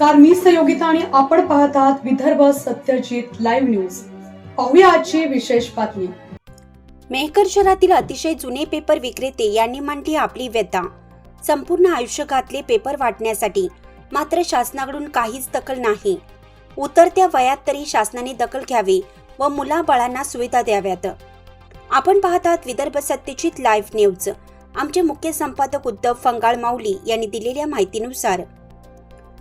नमस्कार मी सहयोगिता आणि आपण पाहत आहात विदर्भ सत्यजित लाईव्ह न्यूज. पाहूया आजची विशेष बातमी. मेहकर शहरातील अतिशय जुने पेपर विक्रेते यांनी मांडली आपली व्यथा. संपूर्ण आयुष्य घातले पेपर वाटण्यासाठी मात्र शासनाकडून काहीच दखल नाही. उतरत्या वयात तरी शासनाने दखल घ्यावी व मुलाबाळांना सुविधा द्याव्यात. आपण पाहत आहात विदर्भ सत्यजित लाईव्ह न्यूज. आमचे मुख्य संपादक उद्धव फंगाळ माऊली यांनी दिलेल्या माहितीनुसार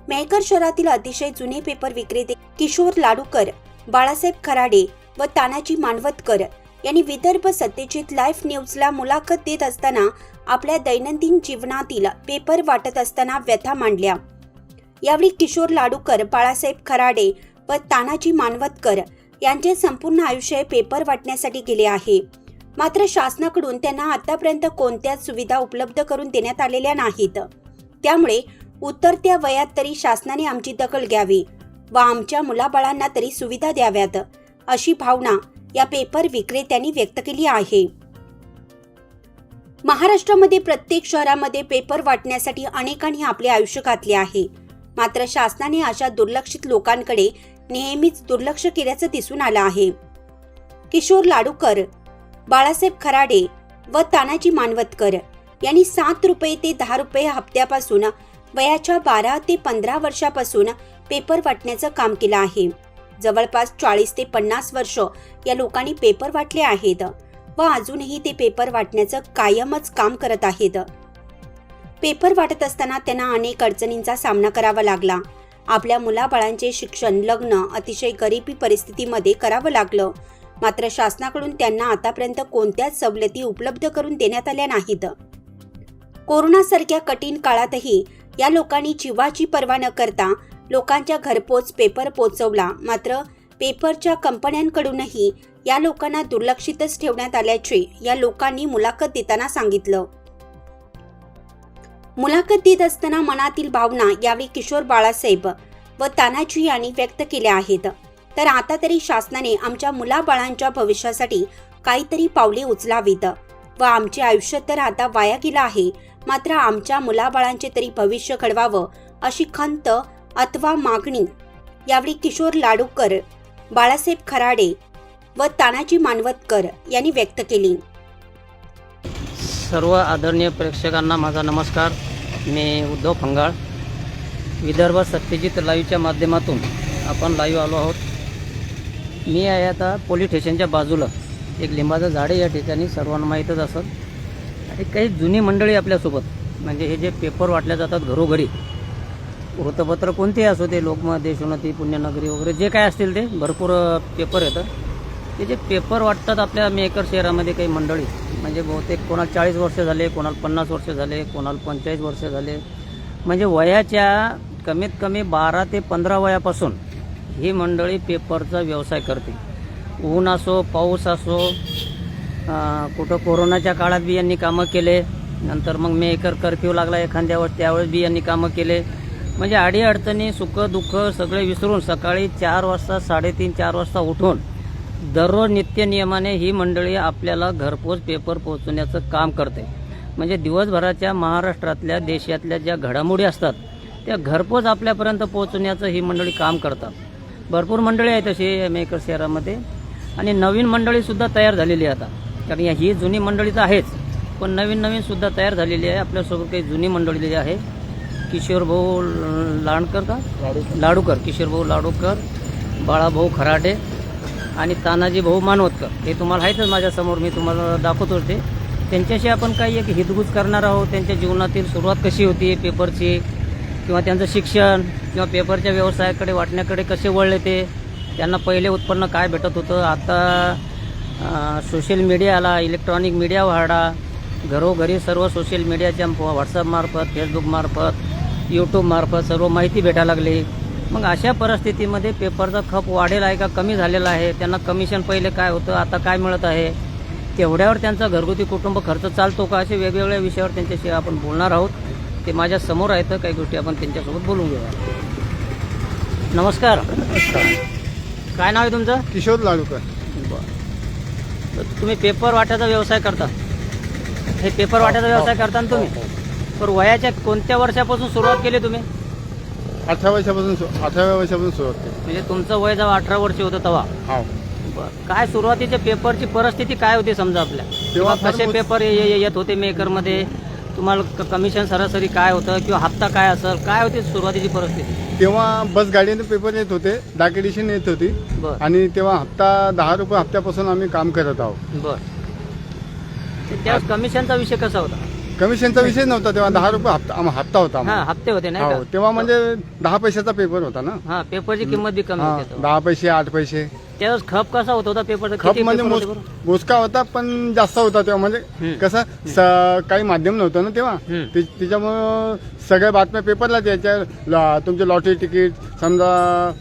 मेहकर शहरातील अतिशय जुने पेपर विक्रेते किशोर लाडूकर बाळासाहेब खराडे व तानाजी मानवतकर यांनी विदर्भ सत्यजित लाईव्ह न्यूजला मुलाखत देत असताना आपल्या दैनंदिन जीवनातील पेपर वाटत असताना व्यथा मांडल्या. यावेळी किशोर लाडूकर बाळासाहेब खराडे व तानाजी मानवतकर यांचे संपूर्ण आयुष्य पेपर वाटण्यासाठी गेले आहे. मात्र शासनाकडून त्यांना आतापर्यंत कोणत्याच सुविधा उपलब्ध करून देण्यात आलेल्या नाहीत. त्यामुळे उतरत्या वयात तरी शासनाने आमची दखल घ्यावी व आमच्या मुलाबाळांना तरी सुविधा द्याव्यात अशी भावना या पेपर विक्रेत्यांनी व्यक्त केली आहे. महाराष्ट्रामध्ये प्रत्येक शहरामध्ये पेपर वाटण्यासाठी अनेकांनी आपले आयुष्य घातले आहे. मात्र शासनाने अशा दुर्लक्षित लोकांकडे नेहमीच दुर्लक्ष केल्याचं दिसून आलं आहे. किशोर लाडूकर बाळासाहेब खराडे व तानाजी मानवतकर यांनी सात रुपये ते दहा रुपये हप्त्यापासून वयाच्या बारा ते पंधरा वर्षापासून पेपर वाटण्याचं काम केलं आहे. जवळपास चाळीस ते पन्नास वर्ष या लोकांनी पेपर वाटले आहेत व अजूनही ते पेपर वाटण्याचं कायमच काम करत आहेत. पेपर वाटत असताना त्यांना अनेक अडचणींचा सामना करावा लागला. आपल्या मुलाबाळांचे शिक्षण लग्न अतिशय गरिबी परिस्थितीमध्ये करावं लागलं. मात्र शासनाकडून त्यांना आतापर्यंत कोणत्याच सवलती उपलब्ध करून देण्यात आल्या नाहीत. कोरोनासारख्या कठीण काळातही या लोकांनी जीवाची पर्वा न करता लोकांच्या घरपोच पेपर पोचवला. मात्र पेपरच्या कंपन्यांकडूनही या लोकांना दुर्लक्षितच ठेवण्यात आल्याचे या लोकांनी मुलाखत देताना सांगितलं. मुलाखत देत असताना मनातील भावना यावेळी किशोर बाळासाहेब व तानाजी यांनी व्यक्त केल्या आहेत. तर आता तरी शासनाने आमच्या मुलाबाळांच्या भविष्यासाठी काहीतरी पावले उचलावीत व आमचे आयुष्य तर आता वाया गेलं आहे मात्र आमच्या मुलाबाळांचे तरी भविष्य घडवावं अशी खंत अथवा मागणी यावेळी किशोर लाडूकर बाळासाहेब खराडे व तानाजी मानवतकर यांनी व्यक्त केली. सर्व आदरणीय प्रेक्षकांना माझा नमस्कार. मी उद्धव फंगाळ. विदर्भ सत्यजित लाईव्हच्या माध्यमातून आपण लाईव्ह आलो आहोत. मी आहे आता पोलीस स्टेशनच्या बाजूला. एक लिंबाचं झाड आहे या ठिकाणी. सर्वांना माहीतच असत एक काही जुनी मंडळी आपल्यासोबत म्हणजे हे जे पेपर वाटल्या जातात घरोघरी वृत्तपत्र कोणतेही असो ते लोकमत देशोन्नती पुण्यनगरी वगैरे जे काय असतील ते भरपूर पेपर येतं ते जे पेपर वाटतात आपल्या मेकर शहरामध्ये काही मंडळी म्हणजे बहुतेक कोणाला चाळीस वर्ष झाले कोणाला पन्नास वर्ष झाले कोणाला पंचेचाळीस वर्ष झाले म्हणजे वयाच्या कमीत कमी बारा ते पंधरा वयापासून ही मंडळी पेपरचा व्यवसाय करते. ऊन असो पाऊस असो कुठं कोरोनाच्या काळात बी यांनी कामं केले नंतर मग मेकर कर्फ्यू लागला एखाद्या वेळेस त्यावेळेस बी यांनी कामं केले. म्हणजे अडीअडचणी सुख दुःख सगळे विसरून सकाळी चार वाजता साडेतीन चार वाजता उठून दररोज नित्यनियमाने ही मंडळी आपल्याला घरपोच पेपर पोहोचवण्याचं काम करते. म्हणजे दिवसभराच्या महाराष्ट्रातल्या देशातल्या ज्या घडामोडी असतात त्या घरपोच आपल्यापर्यंत पोहोचवण्याचं ही मंडळी काम करतात. भरपूर मंडळी आहेत तशी मेकर शहरामध्ये. आणि नवीन मंडळीसुद्धा तयार झालेली आता. कारण या- ही जुनी मंडळी तर आहेच. पण नवीन नवीन सुद्धा तयार झालेली आहे. आपल्यासोबत काही जुनी मंडळी जी आहे किशोर भाऊ लांडकर का? लाडूकर. किशोर भाऊ लाडूकर बाळाभाऊ खराटे आणि तानाजी भाऊ मानवतकर. हे तुम्हाला आहेतच माझ्यासमोर मी तुम्हाला दाखवतो ते. त्यांच्याशी आपण काही एक हितगुज करणार आहोत. त्यांच्या जीवनातील सुरुवात कशी होती पेपरची? किंवा त्यांचं शिक्षण किंवा पेपरच्या व्यवसायाकडे वाटण्याकडे कसे वळले ते? त्यांना पहिले उत्पन्न काय भेटत होतं? आता सोशल मीडिया आला इलेक्ट्रॉनिक मीडिया वाढा. घरोघरी सर्व सोशल मीडियाच्या व्हॉट्सअपमार्फत फेसबुकमार्फत यूट्यूबमार्फत सर्व माहिती भेटायला लागली. मग अशा परिस्थितीमध्ये पेपरचा खप वाढेल आहे का कमी झालेला आहे? त्यांना कमिशन पहिले काय होतं आता काय मिळत आहे? तेवढ्यावर त्यांचा घरगुती कुटुंब खर्च चालतो का असे वेगवेगळ्या विषयावर त्यांच्याशी आपण बोलणार आहोत. ते माझ्यासमोर आहेत काही गोष्टी आपण त्यांच्यासोबत बोलून घेऊया. नमस्कार. काय नाव आहे तुमचं? किशोर लाडूकर. बरं. तर तुम्ही पेपर वाट्याचा व्यवसाय करता. हे पेपर वाट्याचा व्यवसाय करता ना तुम्ही? तर वयाच्या कोणत्या वर्षापासून सुरुवात केली तुम्ही? अठरा वर्षापासून सु- अठराव्या वर्षापासून सुरुवात केली. म्हणजे तुमचं वय जेव्हा अठरा वर्ष होतं तेव्हा हो. बरं. काय सुरुवातीच्या पेपरची परिस्थिती काय होती समजा आपल्या? किंवा फार कसे पेपर ये- ये- येत होते मेकरमध्ये तुम्हाला कमिशन सरासरी काय होतं किंवा हप्ता काय असेल काय होती सुरुवातीची परिस्थिती? तेव्हा बस गाडीने पेपर येत होते डाक एडिशन येत होती. बरं. आणि तेव्हा हप्ता दहा रुपये हप्त्यापासून आम्ही काम करत आहोत. बरं. ते त्यावेळेस कमिशनचा विषय कसा होता? कमिशनचा विषय नव्हता तेव्हा दहा रुपये हप्ता आम- हप्ता होता हा आम्हाला. हप्ते होते नाही हो का? तेव्हा म्हणजे दहा पैशाचा पेपर होता ना. हा पेपरची किंमत बी कमी हा, होती तेव्हा. दहा पैसे आठ पैसे. त्यावेळेस खप कसा होत होता पेपरचा खप किती म्हणजे पेपर? मोजका होता पण जास्त होता तेव्हा. म्हणजे. कसं स- काही माध्यम नव्हतं ना तेव्हा. हम्म. ते- त्याच्यामुळं सगळ्या बातम्या पेपरला द्यायच्या. ल- तुमचे लॉटरी तिकीट समजा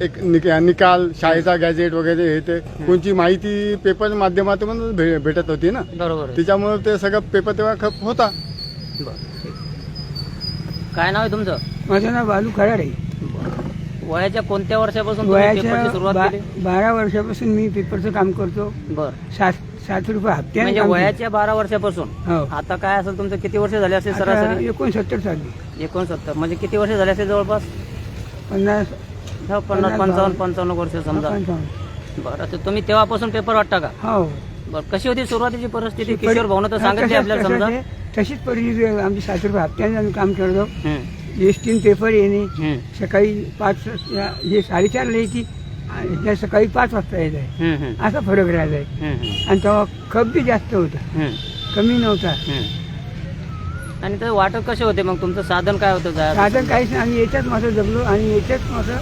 एक निक- निकाल शाळेचा गॅजेट वगैरे हे ते. कोणची माहिती पेपर माध्यमातून भे- भेटत होती ना. बरोबर. आहे. त्याच्यामुळे ते सगळं पेपर तेव्हा खप होता. बरं. काय नाव आहे तुमचं? माझं नाव बालू खराड. आहे वयाच्या कोणत्या वर्षापासून तुम्ही पेपरची वयाच्या सुरुवात केली? बारा वर्षापासून मी पेपरचं काम करतो. बर. सात सात रुपये हप्त्याने म्हणजे वयाच्या बारा वर्षापासून. हो. आता काय असेल तुमचं? किती वर्ष झाले असेल सरासरी? एकोणसत्तर चालू एकोणसत्तर. म्हणजे किती वर्ष झाले असेल जवळपास? पन्नास हो, पन्नास पन्नास पंचावन्न बावन्न. पंचावन्न वर्ष समजा. पंचावन्न. बरं आता तुम्ही तेव्हापासून पेपर वाटता का? हो. बरं कशी होती सुरुवातीची परिस्थिती? किशोर भाऊन तर सांगितले आपल्याला समजा. तशीच परिस्थिती. आमची सात रुपये हप्त्याने आम्ही काम करतो. हम्म, एस टीन पेपर येणे सकाळी पाच या- हे साडेचारला येते त्या सकाळी पाच वाजता येत आहे असा फरक राहत आहे आणि तेव्हा खप बी जास्त होता कमी नव्हता. आणि ते वाटप कसे होते मग? तुमचं साधन काय होतं? साधन काहीच नाही. आम्ही याच्यात माझं जगलो आणि याच्यात माझं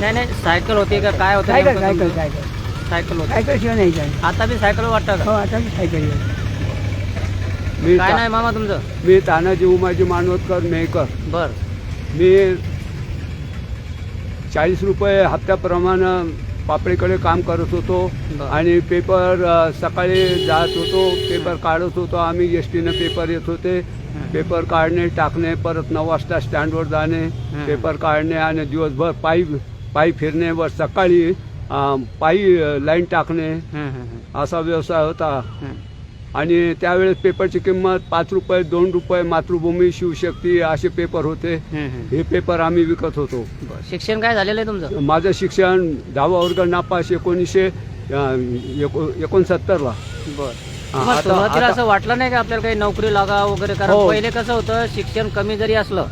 नाही नाही सायकल होती का? काय होतं सायकल सायकल? सायकल. सायकल होती. सायकल शिवाय नाही आता बी सायकल वाटतं हो आता मी सायकल आहे. मी काय ता- नाही मामा तुमचं? मी तानाजी उमाजी मानवतकर मेहकर. बर. मी चाळीस रुपये हप्त्याप्रमाणे पापडीकडे काम करत होतो बरं. आणि पेपर अ, सकाळी जात होतो पेपर काढत होतो. आम्ही एस टीनं पेपर येत होते. पेपर काढणे टाकणे परत नऊ वाजता स्टँडवर जाणे पेपर काढणे आणि दिवसभर पायी पायी फिरणे व सकाळी अ, पायी अ, लाईन टाकणे असा व्यवसाय होता. आणि त्यावेळेस पेपरची किंमत पाच रुपये दोन रुपये मातृभूमी शिवशक्ती असे पेपर होते. हे पेपर आम्ही विकत होतो. शिक्षण काय झालेलं आहे तुमचं? माझं शिक्षण दहावा वर्ग नापास एकोणीसशे एकोणसत्तरला. बर. हा, सुरुवातीला असं वाटलं नाही का आपल्याला काही नोकरी लागा वगैरे? कारण हो. पहिले कसं होतं शिक्षण कमी जरी असलं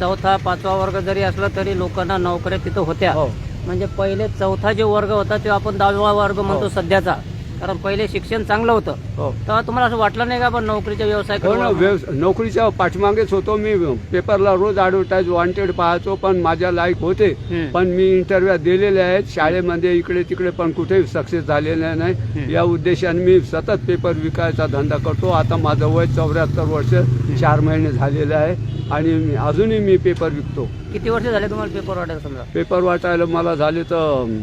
चौथा पाचवा वर्ग जरी असलं तरी लोकांना नोकऱ्या तिथं होत्या. हो. म्हणजे पहिले चौथा जो वर्ग होता तो आपण दहावा वर्ग म्हणतो सध्याचा. कारण पहिले शिक्षण चांगलं होतं. हो. तेव्हा तुम्हाला असं वाटलं नाही का आपण नोकरीचा व्यवसाय हो ना करू व्यवस- नोकरीच्या पाठीमागेच होतो मी. पेपरला रोज ॲडव्हर्टाईज वॉन्टेड पाहायचो पण माझ्या लायक होते. हम्म. पण मी इंटरव्ह्यू दिलेले आहेत. शाळेमध्ये इकडे तिकडे पण कुठेही सक्सेस झालेले नाही. या उद्देशाने मी सतत पेपर विकायचा धंदा करतो. आता माझं वय चौऱ्याहत्तर वर्ष चार महिने झालेले आहे. आणि मी- अजूनही मी पेपर विकतो. किती वर्ष झाले तुम्हाला पेपर वाटायला समजा? पेपर वाटायला मला झाले तर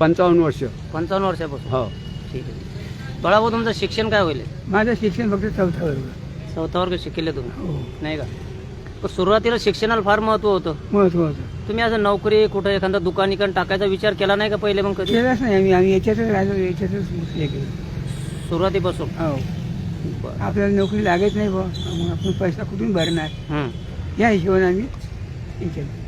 पंचावन्न वर्ष. पंचावन्न वर्षापासून. हो. ठीक आहे. बाळाभाऊ तुमचं शिक्षण काय होईल? माझं शिक्षण फक्त चौथा वर्ग चौथा वर्ग शिकले तुम्ही? हो. नाही का? पण सुरुवातीला शिक्षणाला फार महत्त्व होतं. महत्त्व होतं. तुम्ही असं नोकरी कुठं एखादा दुकान इकडं टाकायचा विचार केला नाही का पहिले मग कधी? केलंच नाही आम्ही. आम्ही याच्यातच राहिलो याच्यातच हे केलं. सुरुवातीपासून? हो. बरं. आपल्याला नोकरी लागत नाही बुवा. मग आपण पैसा कुठून भरणार? हं. या हिशोबाने आम्ही हे केलं.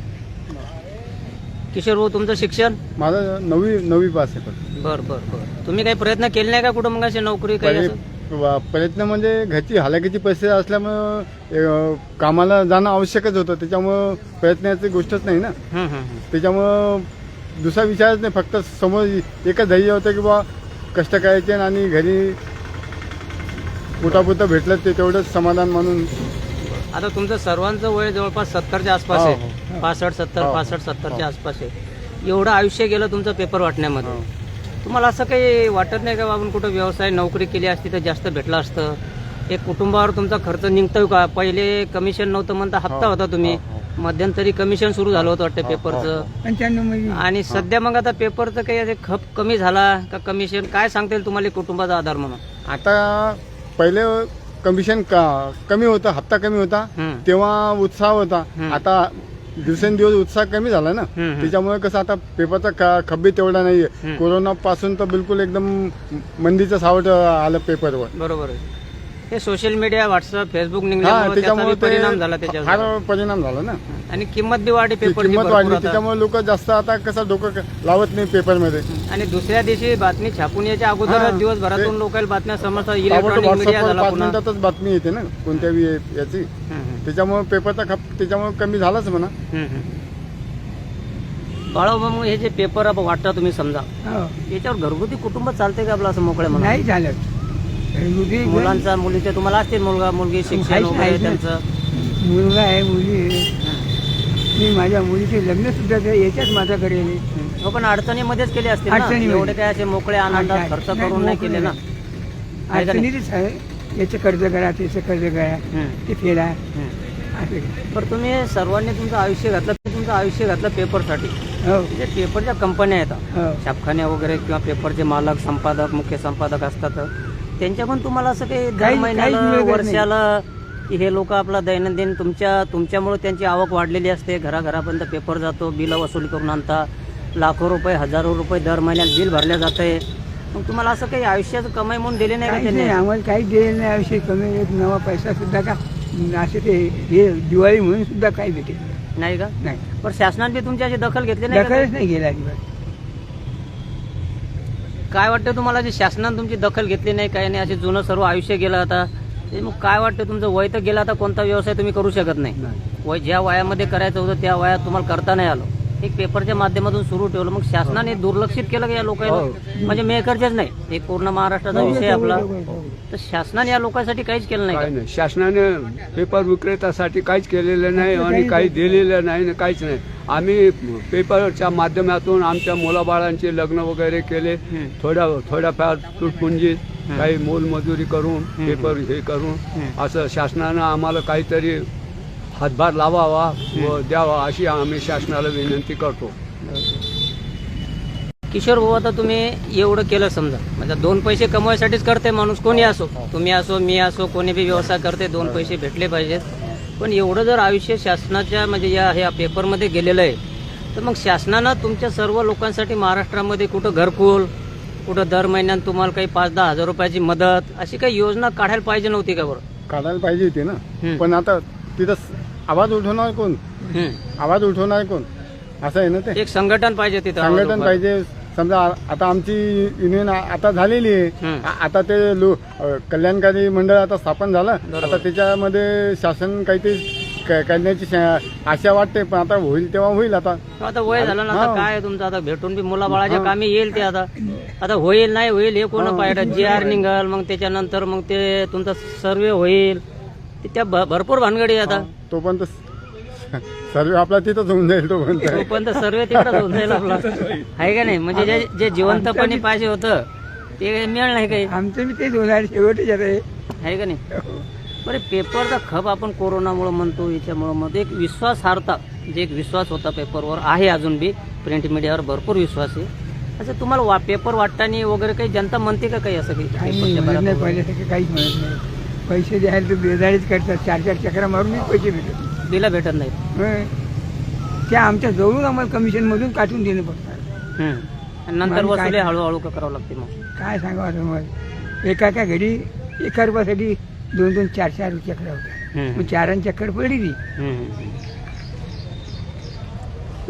किशोर भाऊ तुमचं शिक्षण? माझं नवी नवी पास आहे पण. बर बर बर. तुम्ही काही प्रयत्न केले नाही का कुठं मग अशी नोकरी काही पहिले- असं? वा- प्रयत्न म्हणजे घरची हालाकीची पैसे असल्यामुळं अं, कामाला जाणं आवश्यकच होतं. त्याच्यामुळं प्रयत्नाची गोष्टच नाही ना. हं, हं, हं. त्याच्यामुळं दुसरा विचारच नाही. फक्त समोर एकच ध्येय होतं की बा कष्ट करायचे आणि घरी पोटापुरतं भेटलं ते तेवढंच समाधान म्हणून आता तुमचं सर्वांचं वय जवळपास सत्तरच्या आसपास हो, आहे. पासष्ट सत्तर हो. पासष्ट सत्तरच्या आसपास आहे. एवढं आयुष्य गेलं तुमचं पेपर वाटण्यामध्ये. हो. तुम्हाला असं काही वाटत नाही का बा आपण कुठं व्यवसाय नोकरी केली असती तर जास्त भेटलं असतं? एक कुटुंबावर तुमचा खर्च निघतोय का? पहिले कमिशन नव्हतं म्हणता हप्ता हो, होता तुम्ही. हो, मध्यंतरी कमिशन सुरू झालं होतं वाटतं हो, पेपरचं. आणि सध्या मग आता पेपरचं काही असे खप कमी झाला का कमिशन? काय सांगता येईल तुम्हाला कुटुंबाचा आधार म्हणून? आता पहिले कमिशन कमी होतं हप्ता कमी होता. तेव्हा उत्साह होता. आता दिवसेंदिवस उत्साह कमी झाला ना. त्याच्यामुळे कसं आता पेपरचा खब्बी तेवढा नाहीये. कोरोना पासून तर बिलकुल एकदम मंदीचं सावट आलं पेपरवर बरोबर आहे हे सोशल मीडिया व्हॉट्सअप फेसबुक हा निघल्यामुळे त्याचा त्याच्यामुळे बी परिणाम झाला त्याच्यावर. फार परिणाम झाला ना. आणि किंमत बी वाढली ती पेपरची किंमत भरपूर वाढली आता. त्याच्यामुळे लोक जास्त आता कसं डोकं क- लावत नाही पेपरमध्ये आणि दुसऱ्या दिवशी बातमी छापून यायच्या अगोदर दिवसभरातून ते- लोकांना बातम्या समजतात इलेक्ट्रॉनिक मीडिया व्हॉट्सअपवर झाला पाच पुन्हा. मिनिटातच बातमी येते ना कोणत्या बी याची. हम्म, हम्म, त्याच्यामुळे पेपरचा खप त्याच्यामुळे कमी झालाच म्हणा. हम्म, मग हे जे पेपर आपण वाटता तुम्ही समजा हो. याच्यावर घरगुती कुटुंब चालते का आपलं असं मोकळ्या नाही झालं मुलांचा मुलीचे तुम्हाला असतील मुलगा मुलगी शिक्षण वगैरे. त्यांचं. मुलगा आहे मुली आहे. मी माझ्या मुलीचे लग्न सुद्धा याच्याच माझा करेल हो पण अडचणीमध्येच केले असतील ना? अडचणीमध्ये. एवढे काय असे मोकळे आनंदात खर्च करून नाही केले ना? आहे का नाही? अडचणीतच आहे. याचं कर्ज करा त्याचं कर्ज करा. हम्म, ते फेडा. हम्म. असं आहे. बरं तुम्ही सर्वांनी तुमचं आयुष्य घातलं तुमचं आयुष्य घातलं पेपरसाठी. हो. जे पेपरच्या कंपन्या येतात. हो. छापखान्या वगैरे किंवा पेपरचे मालक संपादक मुख्य संपादक असतात. त्यांच्या पण तुम्हाला असं काही दर काहीच- महिन्याला काहीच मिळत नाही. वर्षाला की हे लोक आपला दैनंदिन तुमच्या तुमच्यामुळे त्यांची आवक वाढलेली असते. घराघरापर्यंत पेपर जातो बिल वसूल करून आणता. लाखो रुपये हजारो रुपये दर महिन्यात बिल भरल्या जाते. मग तुम्हाला असं काही आयुष्याचं कमाई म्हणून दिले नाही का काहीच नाही. त्यांनी आम्हाला काही दिलेलं नाही आयुष्य कमी एक नवा पैसा सुद्धा का असे ते हे दिवाळी म्हणून सुद्धा काही भेटेल नाही. का? नाही. पण शासनाने बी तुमची अशी दखल घेतली नाही का? दखलच नाही गेला अजिबात. काय वाटतं तुम्हाला जे शासनाने तुमची दखल घेतली नाही काही नाही असे जुनं सर्व आयुष्य गेलं आता ते मग काय वाटतं तुमचं वय तर गेलं आता कोणता व्यवसाय तुम्ही करू शकत नाही? वय ज्या वयामध्ये करायचं होतं त्या वयात तुम्हाला करता नाही आलं. एक पेपरच्या माध्यमातून सुरू ठेवलं. मग शासनाने दुर्लक्षित केलं का या लोकांना? म्हणजे मेकरचेच नाही. एक पूर्ण महाराष्ट्राचा विषय आहे आपला. तर शासनाने या लोकांसाठी काहीच केलं नाही का? शासनाने पेपर विक्रेत्यासाठी काहीच केलेलं नाही आणि काही दिलेलं नाही काहीच नाही. आम्ही पेपरच्या माध्यमातून आमच्या मुलाबाळांचे लग्न वगैरे केले. थोड्या थोड्याफार तुटपुंजीत काही मोलमजुरी करून पेपर हे करून असं शासनानं आम्हाला काहीतरी हातभार लावावा व द्यावा अशी आम्ही शासनाला विनंती करतो. किशोर भाऊ आता तुम्ही एवढं केलं समजा. म्हणजे दोन पैसे कमवायसाठीच करते माणूस कोणी असो. तुम्ही असो मी असो कोणी बी व्यवसाय करते दोन पैसे भेटले पाहिजेत. पण एवढं जर आयुष्य शासनाच्या म्हणजे या ह्या पेपरमध्ये गेलेलं आहे तर मग शासनानं तुमच्या सर्व लोकांसाठी महाराष्ट्रामध्ये कुठं घरकुल कुठं दर महिन्यात तुम्हाला काही पाच दहा हजार रुपयाची मदत अशी काही योजना काढायला पाहिजे नव्हती का बरं? काढायला पाहिजे होती ना. पण आता तिथं आवाज उठवणार कोण. आवाज उठवणार कोण? असं आहे ना ते? एक संघटन पाहिजे तिथं संघटन पाहिजे. समजा आता आमची युनियन आता झालेली आहे. आता ते लो कल्याणकारी मंडळ आता स्थापन झालं. आता त्याच्यामध्ये शासन काहीतरी करण्याची आशा वाटते पण आता होईल तेव्हा होईल आता. आता वय झालं ना आता. काय तुमचं आता भेटून बी मुलाबाळाच्या. कामी येईल ते आता. आता होईल नाही होईल हे कोण पाहिजे? जी आर निघाल मग त्याच्यानंतर मग ते तुमचा सर्वे होईल. त्या भरपूर भानगडी आहे आता. तो पण सर्व आपला तिथंच होऊन जाईल तो पण तोपर्यंत सर्वे तिकडे होऊन जाईल आपला. आहे का नाही? म्हणजे जे जे जिवंतपणे पाहिजे होतं ते मिळणार नाही काही? आमचं मी तेच होणार शेवटच आहे का नाही? बरे पेपरचा खप आपण कोरोनामुळे म्हणतो याच्यामुळे म्हणतो. एक विश्वासार्हता जे एक विश्वास होता पेपरवर आहे अजून बी. प्रिंट मीडियावर भरपूर विश्वास आहे. असं तुम्हाला वा पेपर वाटताना वगैरे काही जनता म्हणते का काही असं काही? काहीच म्हणत नाही. पैसे द्यायला तर बेजारीच करतात चार चार चक्रा मारूनच पैसे भेटत बिला भेटत नाही होय. त्या आमच्या जवळून आम्हाला कमिशनमधून काढून देणं पडतात हम्म. आणि नंतर मग काय? वसुली हळूहळू का करावं लागते मग काय सांगावं तुम्हाला एका एका घडी एका रुपयासाठी दोन दोन चार चार चक्रा होत्या हम्म. मग चारांनी चक्कर पडली ती हम्म.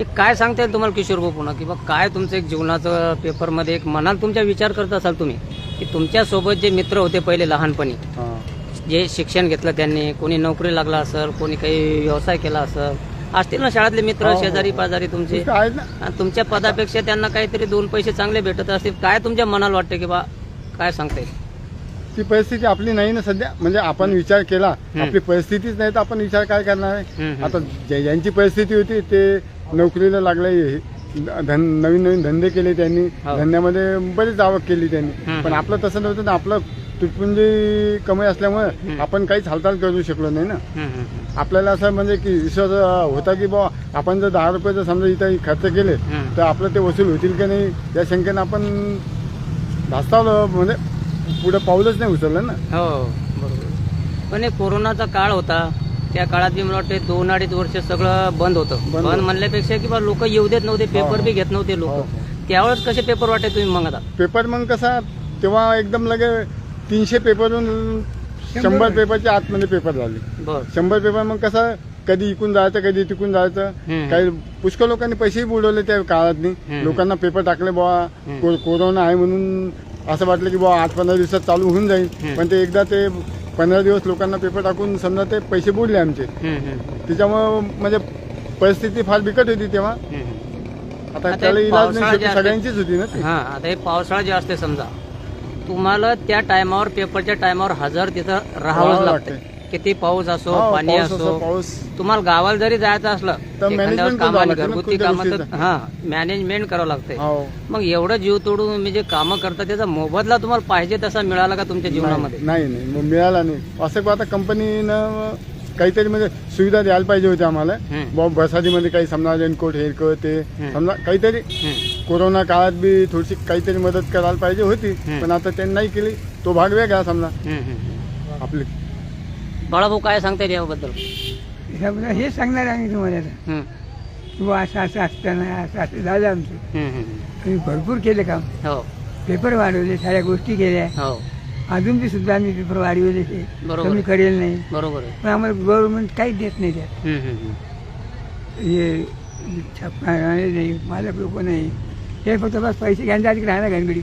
एक काय सांगता येईल तुम्हाला किशोर भाऊ पुन्हा की बा काय तुमचं एक जीवनाचं पेपरमध्ये एक मनात तुमचा विचार करत असाल तुम्ही की तुमच्यासोबत जे मित्र होते पहिले लहानपणी हा. जे शिक्षण घेतलं त्यांनी कोणी नोकरी लागला असेल कोणी काही व्यवसाय केला असेल असतील ना शाळेतले मित्र हो, हो. शेजारी पाजारी तुमचे तुमच्या पदापेक्षा त्यांना काहीतरी दोन पैसे चांगले भेटत असतील काय तुमच्या मनाला वाटते की बा काय सांगता येईल ती परिस्थिती आपली नाही ना सध्या म्हणजे आपण विचार केला. आपली परिस्थितीच नाही तर आपण विचार काय करणार आहे. आता ज्या- ज्यांची परिस्थिती होती ते नोकरीला लागले धन नवीन नवीन धंदे केले त्यांनी हो. धंद्यामध्ये बरीच आवक केली त्यांनी. पण आपलं तसं नव्हतं ना आपलं तुटपुंजी कमी असल्यामुळे. आपण काहीच हालचाल करू शकलो नाही ना. आपल्याला असं म्हणजे की विश्वास होता की बा आपण जर दहा रुपये जर समजा इथं खर्च केले. तर आपलं ते वसूल होतील की नाही या शंकेनं आपण धास्तावलं म्हणजे पुढे पाऊलच नाही उचललं ना हो बरोबर पण हे कोरोनाचा काळ होता त्या काळात बी मला वाटतं दोन अडीच वर्ष सगळं बंद होतं बंद. म्हणल्यापेक्षा की बा लोक येऊ देत नव्हते पेपर हो. बी घेत नव्हते हो, लोक हो. त्यावेळेस कसे पेपर वाटे तुम्ही मग आता पेपर मग कसा तेव्हा एकदम लगे तीनशे पेपरून शंभर पेपरच्या आतमध्ये पेपर झाले. शंभर पेपर मग कसं कधी इकून जायचं कधी तिकून जायचं. काही पुष्कळ लोकांनी पैसेही बुडवले त्या काळात. लोकांना पेपर टाकले बुवा कोरोना आहे म्हणून असं वाटलं की बुवा आठ पंधरा दिवसात चालू होऊन जाईल. पण ते एकदा ते पंधरा दिवस लोकांना पेपर टाकून समजा ते पैसे बुडले आमचे. त्याच्यामुळं म्हणजे परिस्थिती फार बिकट होती तेव्हा. आता त्याला इलाज नाही सगळ्यांचीच होती ना हा आता हे पावसाळा जे असते समजा. तुम्हाला त्या टायमावर पेपरच्या टायमावर हजर तिथं राहावंच राहावं लागतं. किती पाऊस असो हो, पाणी पाऊस असो असो, पाऊस. तुम्हाला गावाला जरी जायचं असलं तर एखाद्या management कामाने करावं लागतं ना? घरगुती कोणत्या कामात गोष्टीचं. हा मॅनेजमेंट करावं लागतंय. हो मग एवढं जीव तोडून तुम्ही जे कामं करता त्याचा मोबदला तुम्हाला पाहिजे तसा मिळाला का तुमच्या जीवनामध्ये? नाही नाही मग मिळाला नाही. असं आता कंपनीनं काहीतरी म्हणजे सुविधा द्यायला पाहिजे होती आम्हाला. हम्म. बॉ बसादीमध्ये काही समजा रेनकोट हेरकोट ते. समजा काहीतरी. कोरोना काळात बी थोडीशी काहीतरी मदत करायला पाहिजे होती. पण आता त्यांनी नाही केली. तो भाग वेगळा समजा. आपली. बाळाभाऊ काय सांगता येईल याबद्दल ह्याबद्दल हे सांगणार आम्ही तुम्हाला आता. हम्म, किंवा असं असं असताना असं असं झालं आमचं. आम्ही भरपूर केलं काम. हो. पेपर वाढवले साऱ्या गोष्टी केल्या. हो. अजून बी सुद्धा आम्ही पेपर वाढवले ते बरोबर. कमी करेल नाही. बरोबर. आहे पण आम्हाला गव्हर्नमेंट काहीच देत नाही त्यात. हम्म, हम्म, हम्म. हे छापणार नाही मालक लोक नाही. हे फक्त बस पैसे घ्यायला तिकडे राहणार घनगडी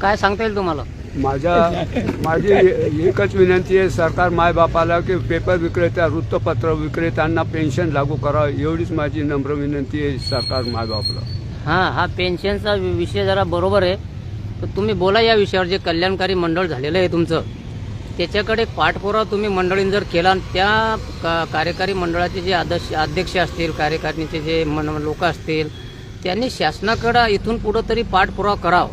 काय सांगता येईल तुम्हाला? माझ्या माझी एकच विनंती आहे सरकार मायबापाला की पेपर विक्रेत्या वृत्तपत्र विक्रेत्यांना पेन्शन लागू करावं एवढीच माझी नम्र विनंती आहे सरकार मायबापाला. हा हा पेन्शनचा वि- विषय जरा बरोबर आहे. तर तुम्ही बोला या विषयावर जे कल्याणकारी मंडळ झालेलं आहे तुमचं. त्याच्याकडे पाठपुरावा तुम्ही मंडळींनी जर केला आणि त्या का- कार्यकारी मंडळाचे जे आदर्श अध्यक्ष असतील कार्यकारिणीचे जे मन लोक असतील त्यांनी शासनाकडं इथून पुढं तरी पाठपुरावा करावा.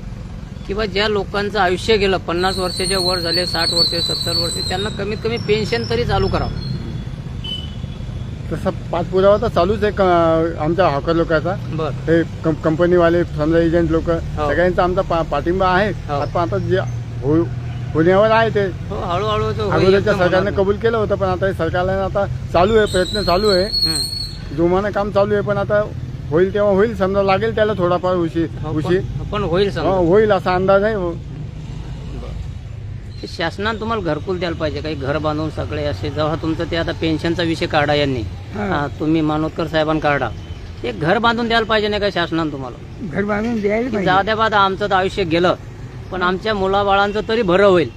किंवा ज्या लोकांचं आयुष्य गेलं पन्नास वर्षाच्या वर झाले साठ वर्षे सत्तर वर्षे त्यांना कमीत कमी पेन्शन तरी चालू करावं. तसा पाठपुरावा तर चालूच आहे क- आमच्या हॉकर लोकांचा बर हे कं- कंपनीवाले समजा एजंट लोक सगळ्यांचा आमचा पा- पाठिंबा आहे हो. आता आता जे हो- होण्यावर आहे ते हो हळूहळू तो होईल अगोदरच्या एकदम सरकारने होणार. कबूल केलं होतं पण आता हे सरकारला आता चालू आहे प्रयत्न चालू आहे हं. जोमानं काम चालू आहे पण आता होईल तेव्हा होईल समजा लागेल त्याला थोडाफार उशीर हो, उशीर पण- पण होईल समजा. हो, होईल असा अंदाज आहे हो. शासनानं तुम्हाला घरकुल द्यायला पाहिजे. काही घर बांधून सगळे असे जेव्हा तुमचं ते आता पेन्शनचा विषय काढा यांनी. हा. तुम्ही मानोदकर साहेबांना काढा. एक घर बांधून द्यायला पाहिजे नाही का शासनानं तुम्हाला? घर बांधून द्यायला की पाहिजे. जाऊ द्या बाद आमचं तर आयुष्य गेलं. पण आमच्या मुलाबाळांचं तरी भरं होईल.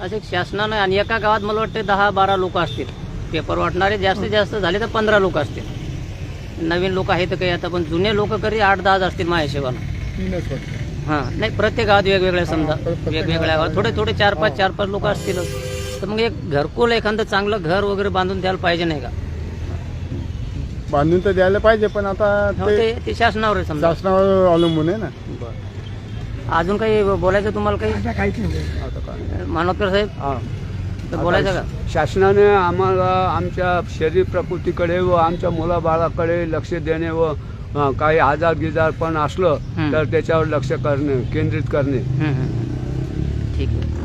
असे शासनानं आणि एका गावात मला वाटते दहा बारा लोक असतील. पेपर वाटणारे जास्तीत जास्त झाले तर पंधरा लोक असतील. नवीन लोक आहेत काही आता पण जुने लोक कधी आठ दहाच असतील माझ्या हिशोबानं. तीनच. हा नाही प्रत्येक गावात वेगवेगळे समजा वेगवेगळ्या गावात. थोडे थोडे चार पाच चार पाच लोक असतीलच तर मग एक घरकुल एखादं चांगलं घर वगैरे बांधून द्यायला पाहिजे नाही का? बांधून तर द्यायला पाहिजे पण आता हो, ते ते ते शासनावर आहे समजा. शासनावर अवलंबून आहे ना. अजून काही बोलायचं तुम्हाला काही? काहीच नाही. आता काय? मानोदकर साहेब हा. तर बोलायचं का? शासनाने आम्हाला आमच्या शरीर प्रकृतीकडे व आमच्या मुलाबाळाकडे लक्ष देणे व काही आजार गिजार पण असलं. तर त्याच्यावर लक्ष करणे केंद्रित करणे. ठीक आहे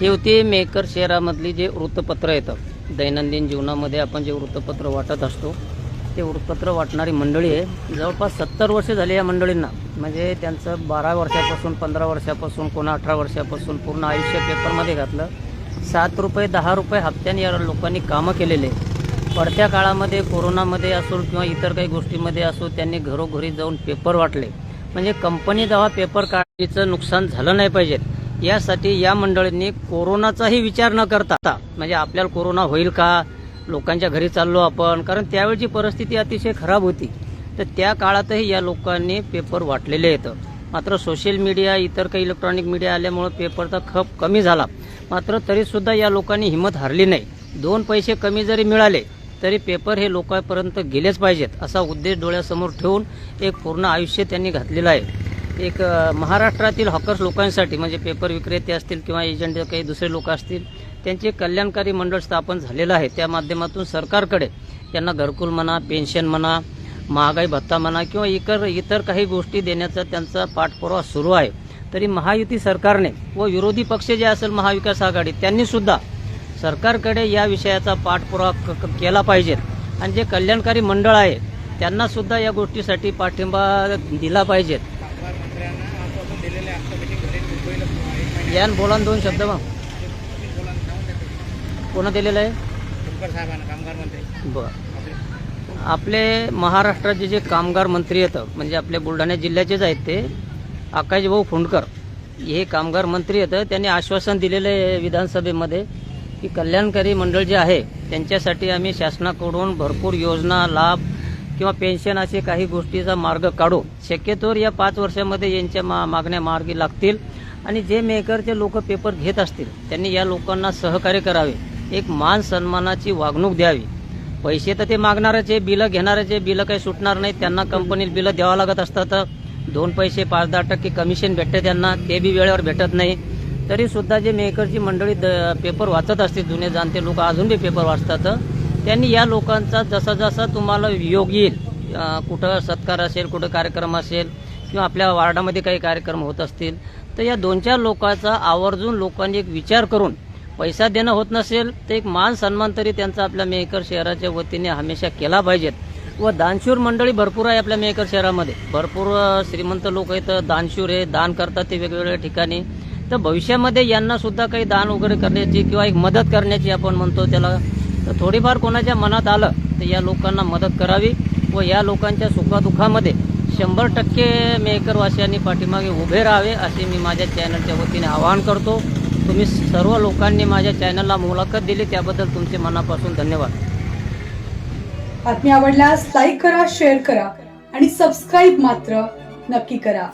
ही होती मेकर शहरामधली जे वृत्तपत्र येतं दैनंदिन जीवनामध्ये आपण जे वृत्तपत्र वाटत असतो ते वृत्तपत्र वाटणारी मंडळी आहे जवळपास सत्तर वर्ष झाली या मंडळींना म्हणजे त्यांचं बारा वर्षापासून पंधरा वर्षापासून कोणा अठरा वर्षापासून पूर्ण आयुष्य पेपरमध्ये घातलं सात रुपये दहा रुपये हप्त्याने या लोकांनी कामं केलेले आहे. पडत्या काळामध्ये कोरोनामध्ये असो किंवा इतर काही गोष्टीमध्ये असो त्यांनी घरोघरी जाऊन पेपर वाटले. म्हणजे कंपनी जेव्हा पेपर काढणीचं नुकसान झालं नाही पाहिजे यासाठी या मंडळींनी कोरोनाचाही विचार न करता म्हणजे आपल्याला कोरोना होईल का लोकांच्या घरी चाललो आपण कारण त्यावेळची परिस्थिती अतिशय खराब होती. तर त्या काळातही या लोकांनी पेपर वाटलेले येतं मात्र सोशल मीडिया इतर काही इलेक्ट्रॉनिक मीडिया आल्यामुळे पेपरचा खप कमी झाला. मात्र तरीसुद्धा या लोकांनी हिंमत हरली नाही. दोन पैसे कमी जरी मिळाले तरी पेपर हे लोकांपर्यंत गेलेच पाहिजेत असा उद्देश डोळ्यासमोर ठेवून एक पूर्ण आयुष्य त्यांनी घातलेलं आहे. एक महाराष्ट्रातील हॉकर्स लोकांसाठी म्हणजे पेपर विक्रेते असतील किंवा एजंट काही दुसरे लोक असतील त्यांचे कल्याणकारी मंडळ स्थापन झालेलं आहे. त्या माध्यमातून सरकारकडे त्यांना घरकुल म्हणा पेन्शन म्हणा महागाई भत्ता म्हणा किंवा इतर इतर काही गोष्टी देण्याचा त्यांचा पाठपुरावा सुरू आहे. तरी महायुती सरकारने व विरोधी पक्ष जे असेल महाविकास आघाडी त्यांनीसुद्धा सरकारकडे या विषयाचा पाठपुरावा केला पाहिजे. आणि जे कल्याणकारी मंडळ आहे त्यांना सुद्धा या गोष्टीसाठी पाठिंबा दिला पाहिजे. यान बोला दोन शब्द मग. कोणा दिलेलं आहे? बर. आपले महाराष्ट्राचे जे कामगार मंत्री आहेत म्हणजे आपल्या बुलढाणा जिल्ह्याचेच आहेत ते आकाशभाऊ फुंडकर. हे कामगार आहेत त्यांनी आश्वासन दिलेलं आहे विधानसभेमध्ये. की कल्याणकारी मंडळ जे आहे त्यांच्यासाठी आम्ही शासनाकडून भरपूर योजना लाभ किंवा पेन्शन असे काही गोष्टीचा मार्ग काढू. शक्यतोवर या पाच वर्षामध्ये यांच्या मा मागण्या मार्गी लागतील. आणि जे मेकरचे लोक पेपर घेत असतील त्यांनी या लोकांना सहकार्य करावे. एक मान सन्मानाची वागणूक द्यावी. पैसे तर ते मागणाऱ्याचे बिलं घेणाऱ्याचे बिलं काही सुटणार नाही. त्यांना कंपनीत बिलं द्यावं लागत असतात. दोन पैसे पाच दहा टक्के कमिशन भेटते त्यांना. ते बी वेळेवर भेटत नाही. तरी सुद्धा जे मेकरची मंडळी द पेपर वाचत असतील जुने जाणते लोक अजून बी पेपर वाचतात त्यांनी या लोकांचा जसा जसा तुम्हाला योग येईल कुठं सत्कार असेल कुठं कार्यक्रम असेल किंवा आपल्या वार्डामध्ये काही कार्यक्रम होत असतील तर या दोन चार लोकांचा आवर्जून लोकांनी एक विचार करून पैसा देणं होत नसेल तर एक मान सन्मान तरी त्यांचा आपल्या मेहकर शहराच्या वतीने हमेशा केला पाहिजेत. व दानशूर मंडळी भरपूर आहे आपल्या मेहकर शहरामध्ये. भरपूर श्रीमंत लोक आहेत दानशूर आहे दान करतात ते वेगवेगळ्या ठिकाणी. तर भविष्यामध्ये यांना सुद्धा काही दान वगैरे करण्याची किंवा एक मदत करण्याची आपण म्हणतो त्याला. तर थोडीफार कोणाच्या मनात आलं तर या लोकांना मदत करावी व या लोकांच्या सुखादुखामध्ये शंभर टक्के मेकरवासियांनी पाठीमागे उभे राहावे असे मी माझ्या चॅनलच्या वतीने आवाहन करतो. तुम्ही सर्व लोकांनी माझ्या चॅनलला मुलाखत दिली त्याबद्दल तुमचे मनापासून धन्यवाद. बातमी आवडल्यास लाईक करा शेअर करा आणि सबस्क्राईब मात्र नक्की करा.